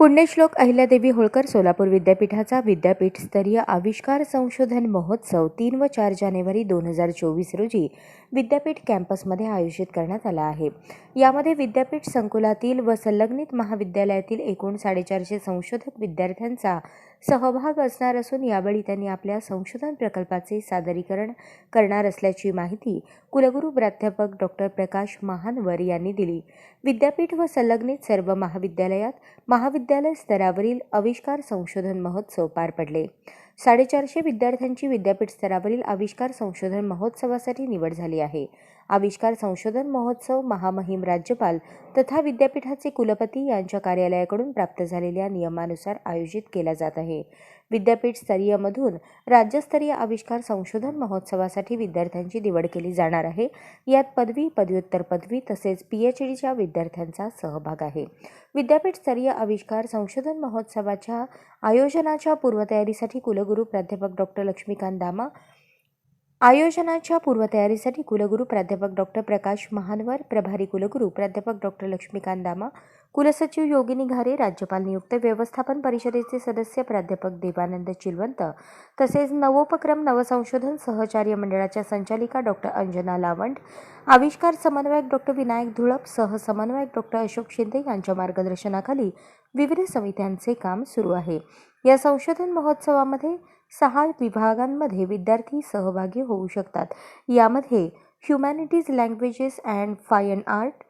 पुण्यश्लोक अहिल्यादेवी होळकर सोलापूर विद्यापीठाचा विद्यापीठस्तरीय आविष्कार संशोधन महोत्सव तीन व चार जानेवारी दोन हजार चोवीस रोजी विद्यापीठ कॅम्पसमध्ये आयोजित करण्यात आला आहे. यामध्ये विद्यापीठ संकुलातील व संलग्नित महाविद्यालयातील एकूण साडेचारशे संशोधक विद्यार्थ्यांचा सहभाग असणार असून यावेळी त्यांनी आपल्या संशोधन प्रकल्पाचे सादरीकरण करणार असल्याची माहिती कुलगुरू प्राध्यापक डॉक्टर प्रकाश महानवर यांनी दिली. विद्यापीठ व संलग्नित सर्व महाविद्यालयात महाविद्यालय स्तरावरील आविष्कार संशोधन महोत्सव पार पडले. साडेचारशे विद्यार्थ्यांची विद्यापीठ स्तरावरील आविष्कार संशोधन महोत्सवासाठी निवड झाली आहे. आविष्कार संशोधन महोत्सव महामहिम राज्यपाल तथा विद्यापीठाचे कुलपती यांच्या कार्यालयाकडून प्राप्त झालेल्या नियमानुसार आयोजित केला जात आहे. विद्यापीठ स्तरीयमधून राज्यस्तरीय आविष्कार संशोधन महोत्सवासाठी विद्यार्थ्यांची निवड केली जाणार आहे. यात पदवी पदव्युत्तर पदवी तसेच पी एच डीच्या विद्यार्थ्यांचा सहभाग आहे. विद्यापीठ स्तरीय आविष्कार संशोधन महोत्सवाच्या आयोजनाच्या पूर्वतयारीसाठी कुलगुरू प्राध्यापक डॉक्टर लक्ष्मीकांत दामा आयोजनाच्या पूर्वतयारीसाठी कुलगुरू प्राध्यापक डॉक्टर प्रकाश महानवर प्रभारी कुलगुरू प्राध्यापक डॉक्टर लक्ष्मीकांत दामा कुलसचिव योगिनी घारे राज्यपाल नियुक्त व्यवस्थापन परिषदेचे सदस्य प्राध्यापक देवानंद चिलवंत तसेच नवोपक्रम नवसंशोधन सहचार्य मंडळाच्या संचालिका डॉक्टर अंजना लावंड आविष्कार समन्वयक डॉक्टर विनायक धुळप सहसमन्वयक डॉक्टर अशोक शिंदे यांच्या मार्गदर्शनाखाली विविध समित्यांचे काम सुरू आहे. या संशोधन महोत्सवामध्ये सहा विभागांमध्ये विद्यार्थी सहभागी होऊ शकतात. यामध्ये humanities languages and fine art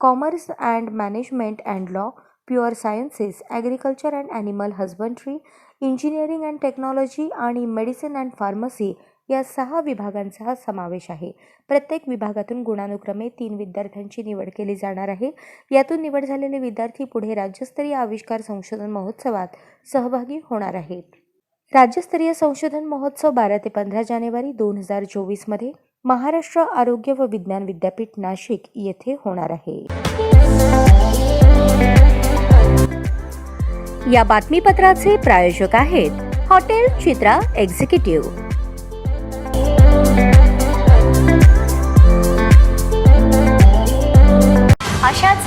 commerce and management and law pure sciences agriculture and animal husbandry engineering and technology आणि मेडिसिन अँड फार्मसी या सहा विभागांचा समावेश आहे. प्रत्येक विभागातून गुणानुक्रमे तीन विद्यार्थ्यांची निवड केली जाणार आहे. यातून निवड झालेले विद्यार्थी पुढे राज्यस्तरीय आविष्कार संशोधन महोत्सवात सहभागी होणार आहेत. राज्यस्तरीय संशोधन महोत्सव बारा ते पंधरा जानेवारी दोन हजार चोवीसमध्ये महाराष्ट्र आरोग्य व विज्ञान विद्यापीठ नाशिक येथे होणार आहे. या बातमीपत्राचे प्रायोजक आहेत हॉटेल चित्रा एक्झिक्युटिव्ह.